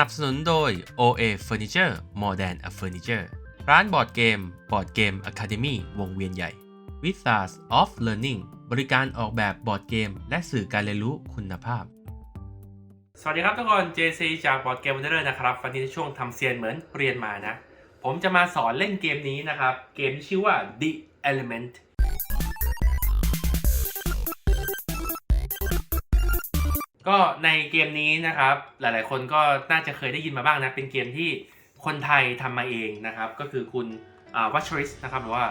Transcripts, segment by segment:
นับสนุนโดย OA Furniture More Than a Furniture ร้านบอร์ดเกมบอร์ดเกม Academy วงเวียนใหญ่ w i z a r s of Learning บริการออกแบบบอร์ดเกม และสื่อการเรียนรู้คุณภาพ สวัสดีครับทุกคน JC จากบอร์ดเกมวันเดอร์นะครับ วันนี้ในช่วงทำเซียนเหมือนเรียนมานะ ผมจะมาสอนเล่นเกมนี้นะครับ เกมที่ชื่อว่า The Element ก็ในเกมนี้นะครับ หลายๆ คนก็น่าจะเคยได้ยินมาบ้างนะ เป็นเกมที่คนไทยทำมาเองนะครับ ก็คือคุณวัชริสนะครับหรือว่า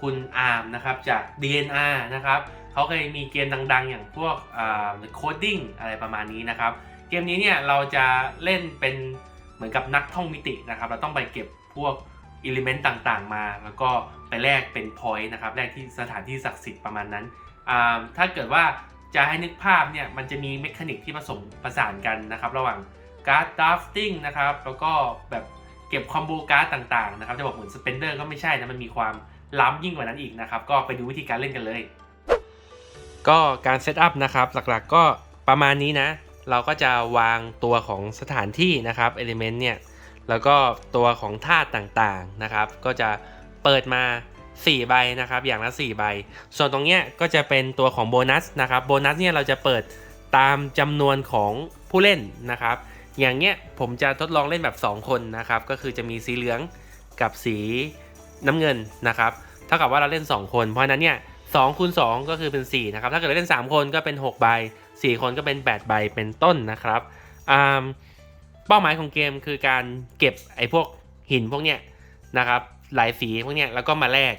คุณอาร์มนะครับจาก DNR นะครับเขาเคยมีเกมดังๆ อย่างพวกโคดดิ้งอะไรประมาณนี้นะครับ เกมนี้เนี่ยเราจะเล่นเป็นเหมือนกับนักท่องมิตินะครับ เราต้องไปเก็บพวกอิเลเมนต์ต่างๆ มา แล้วก็ไปแลกเป็นพอยต์นะครับแลกที่สถานที่ศักดิ์สิทธิ์ประมาณนั้น ถ้าเกิดว่า จะให้นึกภาพเนี่ยมันจะมีเมคานิกที่ผสมประสานกันนะครับ ระหว่างการ์ดดราฟติ้งนะครับ แล้วก็แบบเก็บคอมโบการ์ดต่างๆนะครับ จะบอกเหมือนสเปนเดอร์ก็ไม่ใช่นะมันมีความล้ำยิ่งกว่านั้นอีกนะครับ ก็ไปดูวิธีการเล่นกันเลย ก็การเซตอัพนะครับ หลักๆก็ประมาณนี้นะ เราก็จะวางตัวของสถานที่นะครับเอลิเมนต์เนี่ยแล้วก็ตัวของธาตุต่างๆนะครับ ก็จะเปิดมา 4 ใบนะครับ อย่างละ 4 ใบ ส่วนตรงเนี้ยก็จะเป็นตัวของโบนัสนะครับ โบนัสเนี่ยเราจะเปิดตามจำนวนของผู้เล่นนะครับ อย่างเงี้ยผมจะทดลองเล่นแบบ 2 คนนะครับ ก็คือจะมีสีเหลืองกับสีน้ำเงินนะครับ เท่ากับว่าเราเล่น 2 คน เพราะนั้นเนี่ยสองคูณสก็คือเป็น4นะครับ ถ้าเกิดเราเล่น 3 คนก็เป็น6ใบ4 คนก็เป็น 8 ใบเป็นต้นนะครับเป้าหมายของเกมคือการเก็บไอ้พวกหินพวกเนี้ยนะครับหลายสีพวกเนี้ยแล้วก็มาแลก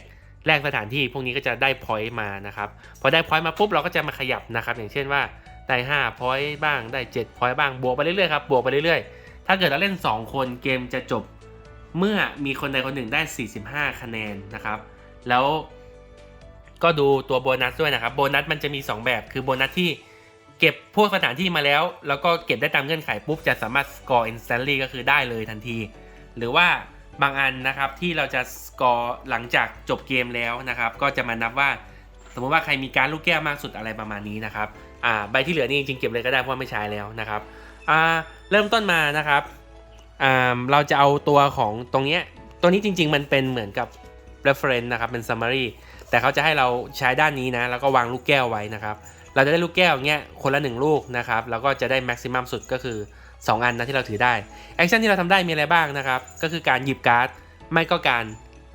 แลกสถานที่พวกนี้ก็จะได้พอยต์มานะครับพอได้พอยต์มาปุ๊บเราก็จะมาขยับนะครับ อย่างเช่นว่าได้5พอยต์บ้างได้7พอยต์บ้างบวกไปเรื่อยๆครับบวกไปเรื่อยๆ ถ้าเกิดเราเล่น 2 คนเกมจะจบเมื่อมีคนใดคนหนึ่งได้ 45 คะแนนนะครับ แล้วก็ดูตัวโบนัสด้วยนะครับโบนัสมันจะมี 2 แบบคือโบนัสที่เก็บพวกสถานที่มาแล้ว แล้วก็เก็บได้ตามเงื่อนไขปุ๊บจะสามารถ score instantly ก็คือได้เลยทันที หรือว่า บางอันนะครับที่เราจะสกอร์หลังจากจบเกมแล้วนะครับ ก็จะมานับว่า สมมติว่าใครมีการลูกแก้วมากสุดอะไรประมาณนี้นะครับอ่าใบที่เหลือนี่จริงๆเก็บเลยก็ได้เพราะไม่ใช้แล้วนะครับอ่าเริ่มต้นมานะครับอ่าเราจะเอาตัวของตรงเนี้ยตัวนี้จริง ๆ มันเป็นเหมือนกับ reference นะครับเป็น summary แต่เขาจะให้เราใช้ด้านนี้นะ แล้วก็วางลูกแก้วไว้นะครับ เราจะได้ลูกแก้วเงี้ยคนละหนึ่งลูกนะครับ แล้วก็จะได้ maximum สุดก็คือ 2 อันนะที่เราถือได้แอคชั่นที่เราทำได้มีอะไรบ้างนะครับก็คือการหยิบการ์ดไม่ก็การ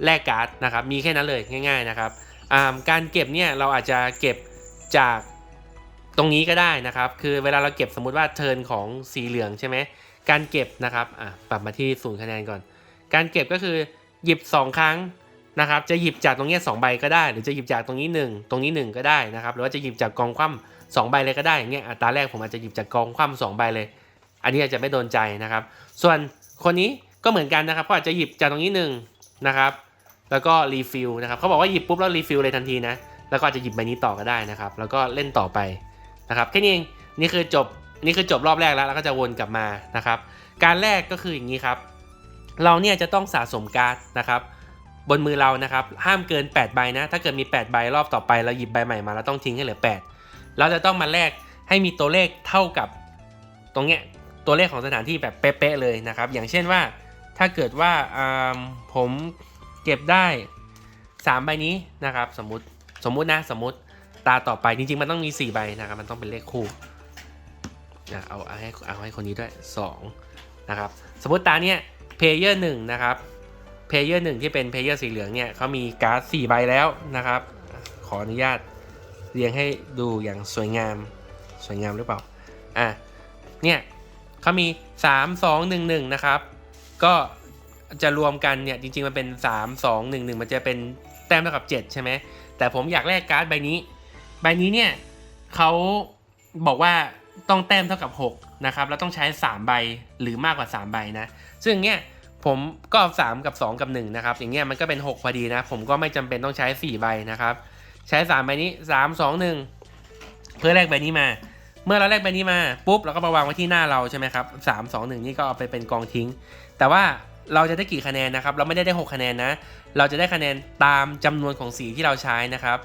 แลกการ์ดนะครับมีแค่นั้นเลยง่าย ๆนะครับการเก็บเนี่ยเราอาจจะเก็บจากตรงนี้ก็ได้นะครับ คือเวลาเราเก็บสมมุติว่าเทิร์นของสีเหลืองใช่ไหมการเก็บนะครับปรับมาที่ศูนย์คะแนนก่อน การเก็บก็คือหยิบ 2 ครั้งนะครับ จะหยิบจากตรงนี้2ใบก็ได้ หรือจะหยิบจากตรงนี้ 1 ตรงนี้ 1 ก็ได้นะครับ หรือว่าจะหยิบจากกองคว่ำสองใบเลยก็ได้อย่างเงี้ยอัตราแรกผมอาจจะหยิบจากกองคว่ำสองใบเลย อันนี้อาจจะไม่โดนใจนะครับ ส่วนคนนี้ก็เหมือนกันนะครับเขาอาจจะหยิบจากตรงนี้หนึ่งนะครับ แล้วก็รีฟิลนะครับเขาบอกว่าหยิบปุ๊บแล้วรีฟิลเลยทันทีนะ แล้วก็อาจจะหยิบใบนี้ต่อก็ได้นะครับ แล้วก็เล่นต่อไปนะครับแค่นี้เองนี่คือจบนี่คือจบรอบแรกแล้วแล้วก็จะวนกลับมานะครับ การแรกก็คืออย่างนี้ครับ เราเนี่ยจะต้องสะสมการ์ดนะครับ บนมือเรานะครับ ห้ามเกิน 8 ใบนะ ถ้าเกิดมี 8 ใบรอบต่อไปเราหยิบใบใหม่มาเราต้องทิ้งให้เหลือ 8 เราจะต้องมาแลกให้มีตัวเลขเท่ากับตรงเนี้ย ตัวเลขของสถานที่แบบเป๊ะๆเลยนะครับ อย่างเช่นว่าถ้าเกิดว่าผมเก็บได้ 3 ใบนี้นะครับ สมมติสมมุตินะสมมติตาต่อไปจริงๆ มันต้องมี 4 ใบนะครับ มันต้องเป็นเลขคู่นะเอาเอาให้เอาให้คนนี้ด้วย2นะครับสมมติตาเนี้ยเพลเยอร์หนึ่งนะครับเพลเยอร์หนึ่งที่เป็นเพลเยอร์สีเหลืองเนี่ยเขามีการ์ด4ใบแล้วนะครับ ขออนุญาตเรียงให้ดูอย่างสวยงามสวยงามหรือเปล่าอะเนี่ย เขามี 3 2 1 1 นะครับ ก็จะรวมกันเนี่ยจริงๆ มันเป็น 3 2 1 1 มันจะเป็นแต้มเท่ากับ 7 ใช่ไหม แต่ผมอยากแลกการ์ดใบนี้ ใบนี้เนี่ยเขาบอกว่าต้องแต้มเท่ากับ 6 นะครับ แล้วต้องใช้ 3 ใบหรือมากกว่า 3 ใบนะ ซึ่งเนี่ยผมก็3กับ 2 กับ 1 นะครับ อย่างเงี้ยมันก็เป็น 6 พอดีนะ ผมก็ไม่จำเป็นต้องใช้ 4 ใบนะครับ ใช้ 3 ใบนี้ 3 2 1 เพื่อแลกใบนี้มา เมื่อเราแลกใบนี้มาปุ๊บเราก็มาวางไว้ที่หน้าเราใช่ไหมครับสามสองหนึ่งนี่ก็เอาไปเป็นกองทิ้ง แต่ว่าเราจะได้กี่คะแนนนะครับ เราไม่ได้ได้ 6 คะแนนนะ เราจะได้คะแนนตามจำนวนของสีที่เราใช้นะครับ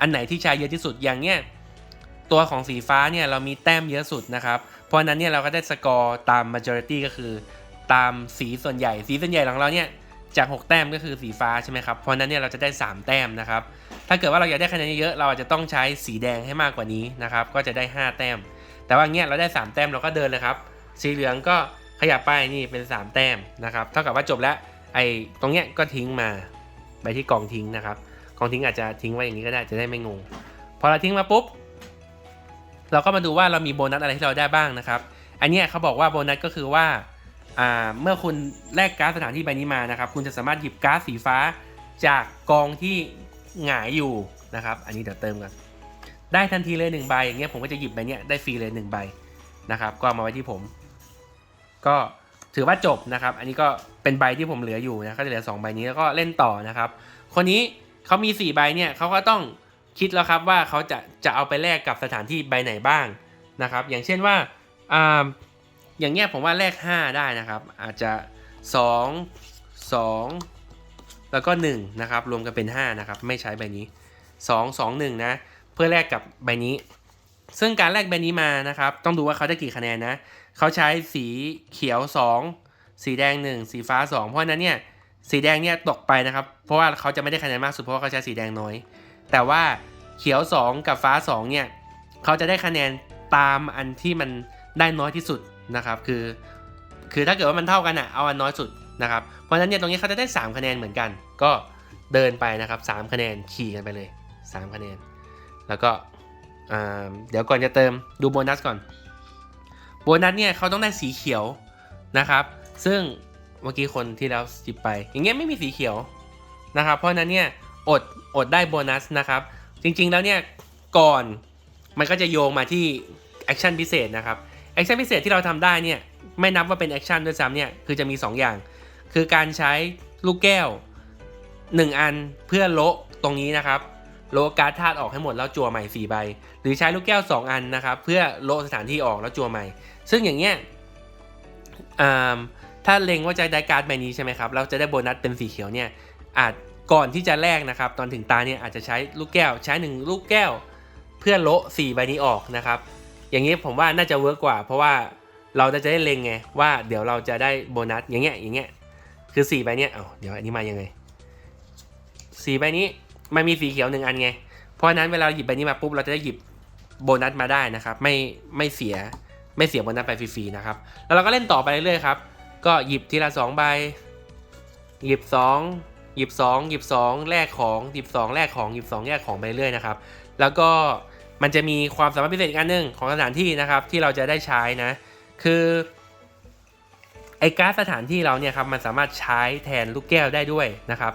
อันไหนที่ใช้เยอะที่สุดอย่างเนี้ยตัวของสีฟ้าเนี่ยเรามีแต้มเยอะสุดนะครับ เพราะฉะนั้นเนี่ยเราก็ได้สกอร์ตาม majority ก็คือ ตามสีส่วนใหญ่ สีส่วนใหญ่ของเราเนี่ย จาก 6 แต้มก็คือสีฟ้าใช่ไหมครับ เพราะนั้นเนี่ยเราจะได้ 3 แต้มนะครับ ถ้าเกิดว่าเราอยากได้คะแนนเยอะ เราอาจจะต้องใช้สีแดงให้มากกว่านี้นะครับ ก็จะได้ 5 แต้ม แต่ว่าเงี้ยเราได้ 3 แต้มเราก็เดินเลยครับ สีเหลืองก็ขยับไปนี่เป็น 3 แต้มนะครับ เท่ากับว่าจบแล้ว ไอ้ตรงเนี้ยก็ทิ้งมาไปที่กองทิ้งนะครับ กองทิ้งอาจจะทิ้งไว้อย่างนี้ก็ได้จะได้ไม่งง พอเราทิ้งมาปุ๊บ เราก็มาดูว่าเรามีโบนัสอะไรที่เราได้บ้างนะครับ อันเนี้ยเขาบอกว่าโบนัสก็คือว่า เมื่อคุณแลกการ์ดสถานที่ใบนี้มานะครับ คุณจะสามารถหยิบการ์ดสีฟ้าจากกองที่หงายอยู่นะครับ อันนี้เดี๋ยวเติมกันได้ทันทีเลยหนึ่งใบอย่างเงี้ยผมก็จะหยิบใบเนี้ยได้ฟรีเลยหนึ่งใบนะครับ ก็ามาไว้ที่ผม ก็ถือว่าจบนะครับ อันนี้ก็เป็นใบที่ผมเหลืออยู่นะก็จะเหลือ 2 ใบนี้แล้วก็เล่นต่อนะครับ คนนี้เขามี 4 ใบเนี่ยเขาก็ต้องคิดแล้วครับว่าเขาจะจะเอาไปแลกกับสถานที่ใบไหนบ้างนะครับ อย่างเช่นว่าอ่า อย่างเงี้ยผมว่าแลก5ได้นะครับ อาจจะ 2 2 แล้วก็1นะครับรวมกันเป็น5นะครับไม่ใช้ใบนี้ 2 2 1นะเพื่อแลกกับใบนี้ ซึ่งการแลกใบนี้มานะครับ ต้องดูว่าเขาได้กี่คะแนนนะเขาใช้สีเขียว 2 สีแดง 1 สีฟ้า 2 เพราะนั้นเนี่ยสีแดงเนี่ยตกไปนะครับ เพราะว่าเขาจะไม่ได้คะแนนมากสุดเพราะว่าเขาใช้สีแดงน้อย แต่ว่าเขียว 2 กับฟ้า 2 เนี่ยเขาจะได้คะแนนตามอันที่มันได้น้อยที่สุด นะครับคือคือถ้าเกิดว่ามันเท่ากันอะเอาอันน้อยสุดนะครับเพราะฉะนั้นเนี่ยตรงนี้เขาจะได้ 3 คะแนนเหมือนกัน ก็เดินไปนะครับ 3 คะแนนขี่กันไปเลย 3 คะแนน แล้วก็เดี๋ยวก่อนจะเติมดูโบนัสก่อนโบนัสเนี่ยเขาต้องได้สีเขียวนะครับ ซึ่งเมื่อกี้คนที่แล้วจิบไป อย่างเงี้ยไม่มีสีเขียวนะครับ เพราะนั้นเนี่ยอดอดได้โบนัสนะครับ จริงๆแล้วเนี่ยก่อนมันก็จะโยงมาที่แอคชั่นพิเศษนะครับ แอคชั่นพิเศษที่เราทำได้เนี่ยไม่นับว่าเป็นแอคชั่นด้วยซ้ำเนี่ยคือจะมี 2 อย่าง คือการใช้ลูกแก้ว 1 อันเพื่อโละตรงนี้นะครับโละการ์ดธาตุออกให้หมดแล้วจั่วใหม่ 4 ใบ หรือใช้ลูกแก้ว 2 อันนะครับ เพื่อโละสถานที่ออกแล้วจั่วใหม่ ซึ่งอย่างเงี้ยถ้าเล็งว่าจะได้การ์ดใบนี้ใช่ไหมครับแล้วจะได้โบนัสเป็นสีเขียวเนี่ยอาจก่อนที่จะแลกนะครับ ตอนถึงตาเนี่ยอาจจะใช้ลูกแก้ว ใช้หนึ่งลูกแก้ว เพื่อโละสี่ใบนี้ออกนะครับ อย่างนี้ผมว่าน่าจะเวิร์กกว่า เพราะว่าเราจะได้เล็งไงว่าเดี๋ยวเราจะได้โบนัสอย่างเงี้ยอย่างเงี้ยคือสี่ใบเนี้ยเอาเดี๋ยวอันนี้มายังไงสี่ใบนี้มันมีสีเขียวหนึ่งอันไง เพราะนั้นเวลาหยิบใบนี้มาปุ๊บเราจะได้หยิบโบนัสมาได้นะครับ ไม่ไม่เสียไม่เสียโบนัสไปฟรีๆนะครับ แล้วเราก็เล่นต่อไปเรื่อยๆครับ ก็หยิบทีละสองใบหยิบสองหยิบสองหยิบสองแลกของหยิบสองแลกของหยิบสองแลกของไปเรื่อยนะครับ แล้วก็ มันจะมีความสามารถพิเศษอีกอันหนึ่งของสถานที่นะครับที่เราจะได้ใช้นะ คือไอ้ก๊าร์ดสถานที่เราเนี่ยครับมันสามารถใช้แทนลูกแก้วได้ด้วยนะครับ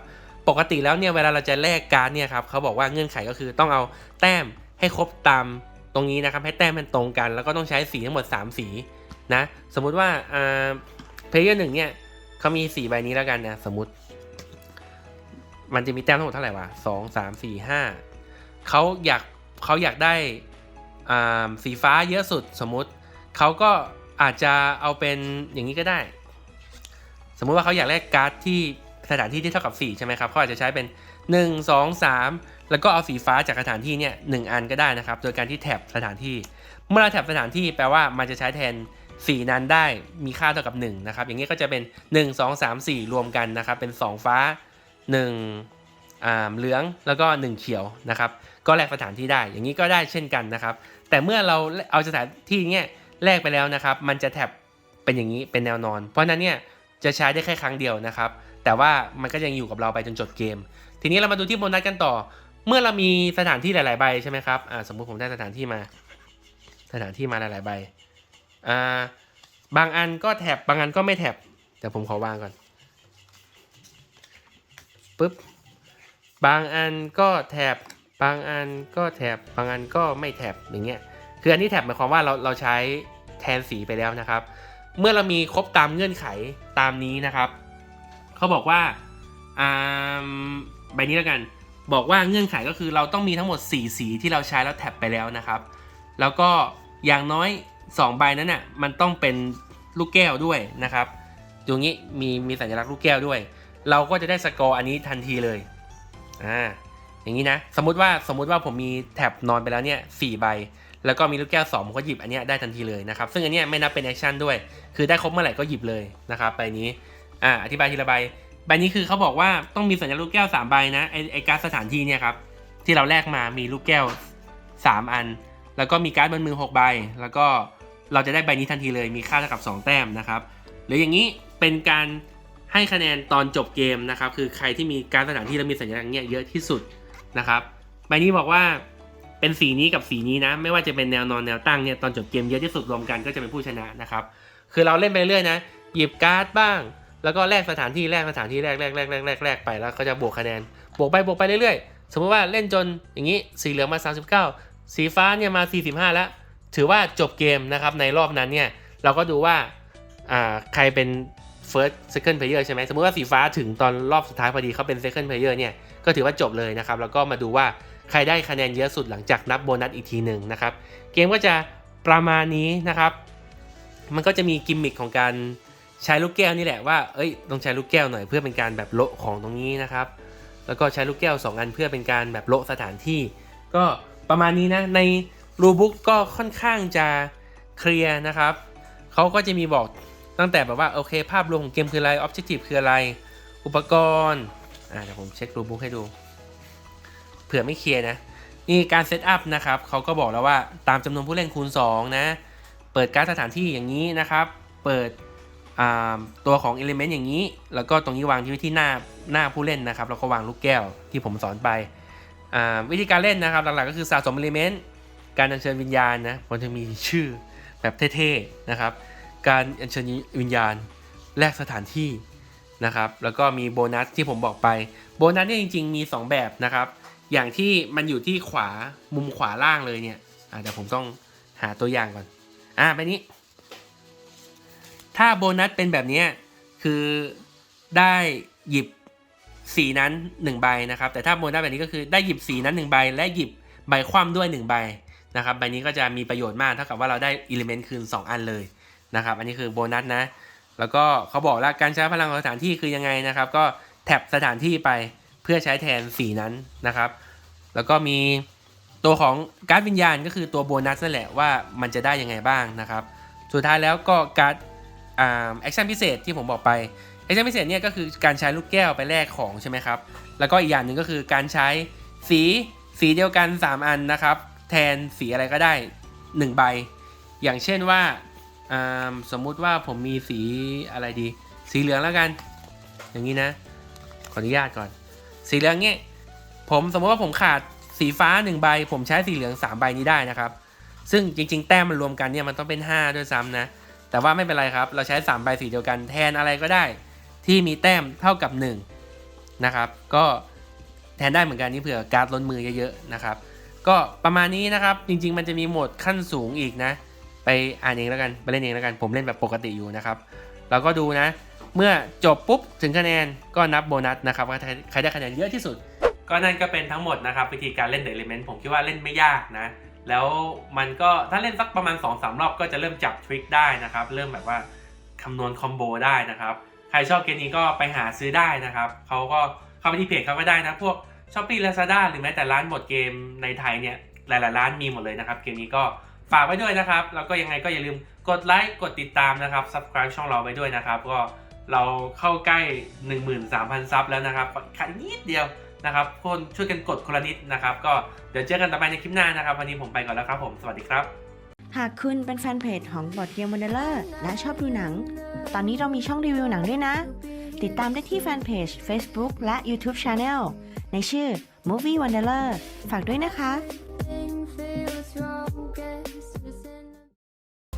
ปกติแล้วเนี่ยเวลาเราจะแลกก๊าร์ดเนี่ยครับเขาบอกว่าเงื่อนไขก็คือต้องเอาแต้มให้ครบตามตรงนี้นะครับ ให้แต้มมันตรงกัน แล้วก็ต้องใช้สีทั้งหมด 3 สีนะสมมุติว่าอ่าเพลเยอร์หนึ่งเนี่ยเขามีสีใบนี้แล้วกันนะสมมติ มันจะมีแต้มทั้งหมดเท่าไหร่วะสองสามสี่ห้าเขาอยาก เขาอยากได้สีฟ้าเยอะสุดสมมุติเขาก็อาจจะเอาเป็นอย่างนี้ก็ได้ สมมุติว่าเขาอยากแลกการ์ดที่สถานที่ที่เท่ากับ 4 ใช่ไหมครับเขาอาจจะใช้เป็น 1 2 3 แล้วก็เอาสีฟ้าจากสถานที่เนี่ยหอันก็ได้นะครับ โดยการที่แท็บสถานที่ เมื่อเราแท็บสถานที่แปลว่ามันจะใช้แทน 4 นั้นได้มีค่าเท่ากับ1นะครับอย่างนี้ก็จะเป็น 1 2 3 4 รวมกันนะครับเป็น 2 ฟ้า1อ่า เหลืองแล้วก็ 1 เขียวนะครับ ก็แลกสถานที่ได้ อย่างนี้ก็ได้เช่นกันนะครับ แต่เมื่อเราเอาสถานที่เนี่ยแลกไปแล้วนะครับ มันจะแท็บเป็นอย่างนี้เป็นแนวนอน เพราะนั้นเนี่ยจะใช้ได้แค่ครั้งเดียวนะครับ แต่ว่ามันก็ยังอยู่กับเราไปจนจบเกม ทีนี้เรามาดูที่โบนัสกันต่อ เมื่อเรามีสถานที่หลาย ๆ ใบใช่ไหมครับอ่าสมมุติผมได้สถานที่มา สถานที่มาหลาย ๆ ใบอ่าบางอันก็แท็บบางอันก็ไม่แท็บเดี๋ยวผมขอวางก่อนปึ๊บ บางอันก็แท็บบางอันก็แท็บบางอันก็ไม่แท็บอย่างเงี้ยคืออันนี้แท็บหมายความว่าเราเราใช้แทนสีไปแล้วนะครับ เมื่อเรามีครบตามเงื่อนไขตามนี้นะครับเขาบอกว่าอ่าใบนี้แล้วกัน บอกว่าเงื่อนไขก็คือเราต้องมีทั้งหมด 4 สีที่เราใช้แล้วแท็บไปแล้วนะครับ แล้วก็อย่างน้อย 2 ใบนั้นน่ะมันต้องเป็นลูกแก้วด้วยนะครับตรงนี้มีมีสัญลักษณ์ลูกแก้วด้วย เราก็จะได้สกอร์อันนี้ทันทีเลย อ่าอย่างนี้นะสมมติว่าสมมติว่าผมมีแท็บนอนไปแล้วเนี่ยสี่ใบ แล้วก็มีลูกแก้ว2ผมก็หยิบอันเนี้ยได้ทันทีเลยนะครับซึ่งอันเนี้ยไม่นับเป็นแอคชั่นด้วย คือได้ครบเมื่อไหร่ก็หยิบเลยนะครับใบนี้อ่าอธิบายทีละใบใบนี้คือเขาบอกว่าต้องมีสัญลักษณ์ลูกแก้ว3ใบนะไอไอการสถานที่เนี่ยครับที่เราแลกมามีลูกแก้ว3อัน แล้วก็มีการ์ดบนมือ6ใบ แล้วก็เราจะได้ใบนี้ทันทีเลยมีค่าเท่ากับ2แต้มนะครับหรืออย่างนี้เป็นการ ให้คะแนนตอนจบเกมนะครับ คือใครที่มีการสถานที่และมีสัญลักษณ์เนี่ยเยอะที่สุดนะครับใบนี้บอกว่าเป็นสีนี้กับสีนี้นะ ไม่ว่าจะเป็นแนวนอนแนวตั้งเนี่ยตอนจบเกมเยอะที่สุดรวมกันก็จะเป็นผู้ชนะนะครับ คือเราเล่นไปเรื่อยนะหยิบการ์ดบ้าง แล้วก็แลกสถานที่แลกสถานที่แลกแลกแลกแลกแลกแลกไปแล้วก็จะบวกคะแนนบวกไปบวกไปเรื่อยๆ สมมติว่าเล่นจนอย่างนี้สีเหลืองมา 39 สีฟ้าเนี่ยมา 45 แล้ว ถือว่าจบเกมนะครับในรอบนั้นเนี่ยเราก็ดูว่าอ่าใครเป็น first second player ใช่ไหมสมมติว่าสีฟ้าถึงตอนรอบสุดท้ายพอดีเขาเป็น second player เนี่ยก็ถือว่าจบเลยนะครับแล้วก็มาดูว่าใครได้คะแนนเยอะสุดหลังจากนับโบนัสอีกทีหนึ่งนะครับเกมก็จะประมาณนี้นะครับ มันก็จะมีกิมมิคของการใช้ลูกแก้วนี่แหละว่าเอ้ยต้องใช้ลูกแก้วหน่อยเพื่อเป็นการแบบโละของตรงนี้นะครับแล้วก็ใช้ลูกแก้ว 2 อันเพื่อเป็นการแบบโละสถานที่ ก็ประมาณนี้นะในรูบุ๊กก็ค่อนข้างจะเคลียร์นะครับเขาก็จะมีบอก ตั้งแต่แบบว่าโอเค ภาพรวมของเกมคืออะไรออบเจกตีฟคืออะไร อุปกรณ์อ่าเดี๋ยวผมเช็ครูบุ๊กให้ดู เผื่อไม่เคลียร์นะ นี่การเซตอัพนะครับเขาก็บอกแล้วว่าตามจำนวนผู้เล่นคูณ 2 นะ เปิดการสถานที่อย่างนี้นะครับ เปิดตัวของ Element อย่างนี้ แล้วก็ตรงนี้วางที่ที่หน้าหน้าผู้เล่นนะครับ แล้วก็วางลูกแก้วที่ผมสอนไป วิธีการเล่นนะครับ หลักๆก็คือสะสม Element การอัญเชิญวิญญาณนะมันจะมีชื่อแบบเท่ๆนะครับ การอัญเชิญวิญญาณแลกสถานที่นะครับ แล้วก็มีโบนัสที่ผมบอกไปโบนัสเนี่ยจริง ๆ มี 2 แบบนะครับ อย่างที่มันอยู่ที่ขวามุมขวาล่างเลยเนี่ยอะเดี๋ยวผมต้องหาตัวอย่างก่อนอะไปนี้ ถ้าโบนัสเป็นแบบนี้คือได้หยิบสีนั้น1ใบนะครับ แต่ถ้าโบนัสแบบนี้ก็คือได้หยิบสีนั้น1ใบและหยิบใบคว่ำด้วย1ใบนะครับใบนี้ก็จะมีประโยชน์มากเท่ากับว่าเราได้อิเลเมนต์คืน 2 อันเลย นะครับ อันนี้คือโบนัสนะ แล้วก็เขาบอกแล้วการใช้พลังของสถานที่คือยังไงนะครับ ก็แท็บสถานที่ไปเพื่อใช้แทนสีนั้นนะครับ แล้วก็มีตัวของการ์ดวิญญาณก็คือตัวโบนัสนั่นแหละว่ามันจะได้ยังไงบ้างนะครับ สุดท้ายแล้วก็การ์ดอ่าแอคชั่นพิเศษที่ผมบอกไปแอคชั่นพิเศษเนี่ยก็คือการใช้ลูกแก้วไปแลกของใช่ไหมครับ แล้วก็อีกอย่างหนึ่งก็คือการใช้สีสีเดียวกัน 3 อันนะครับ แทนสีอะไรก็ได้ 1 ใบ อย่างเช่นว่า สมมุติว่าผมมีสีอะไรดี สีเหลืองแล้วกัน อย่างนี้นะ ขออนุญาตก่อน สีเหลืองเนี่ยผมสมมติว่าผมขาดสีฟ้า1ใบ ผมใช้สีเหลือง3ใบนี้ได้นะครับ ซึ่งจริง ๆ แต้มมันรวมกันเนี่ยมันต้องเป็น 5 ด้วยซ้ำนะ แต่ว่าไม่เป็นไรครับ เราใช้3ใบสีเดียวกันแทนอะไรก็ได้ ที่มีแต้มเท่ากับ 1 นะครับ ก็แทนได้เหมือนกันนี่เผื่อการ์ดล้นมือเยอะๆนะครับ ก็ประมาณนี้นะครับ จริง ๆ มันจะมีโหมดขั้นสูงอีกนะ ไปอ่านเองแล้วกันไปเล่นเองแล้วกัน ผมเล่นแบบปกติอยู่นะครับเราก็ดูนะ เมื่อจบปุ๊บถึงคะแนนก็นับโบนัสนะครับว่าใครได้คะแนนเยอะที่สุด ก็นั่นก็เป็นทั้งหมดนะครับ วิธีการเล่นเด e เลเมนต์ผมคิดว่าเล่นไม่ยากนะ แล้วมันก็ถ้าเล่นสักประมาณ 2-3 รอบก็จะเริ่มจับทริคได้นะครับ เริ่มแบบว่าคำนวณคอมโบได้นะครับ ใครชอบเกมนี้ก็ไปหาซื้อได้นะครับเขาก็เข้าไปที่เพจเขาก็ได้นะพวก s h อ p e e Lazada หรือแม้แต่ร้านบดเกมในไทยเนี่ยหลายๆร้านมีหมดเลยนะครับ เกมนี้ก็ ฝากไว้ด้วยนะครับ แล้วก็ยังไงก็อย่าลืมกดไลค์กดติดตามนะครับ subscribe ช่องเราไว้ด้วยนะครับ ก็เราเข้าใกล้ 13,000 ซับแล้วนะครับขาดนิดเดียวนะครับคนช่วยกันกดคนละนิดนะครับ ก็เดี๋ยวเจอกันต่อไปในคลิปหน้านะครับ วันนี้ผมไปก่อนแล้วครับผม สวัสดีครับ หากคุณเป็นแฟนเพจของบอดเกมวันเดอร์และชอบดูหนัง ตอนนี้เรามีช่องรีวิวหนังด้วยนะ ติดตามได้ที่แฟนเพจ Facebook และ YouTube Channel ในชื่อ Movie Wanderer ฝากด้วยนะคะ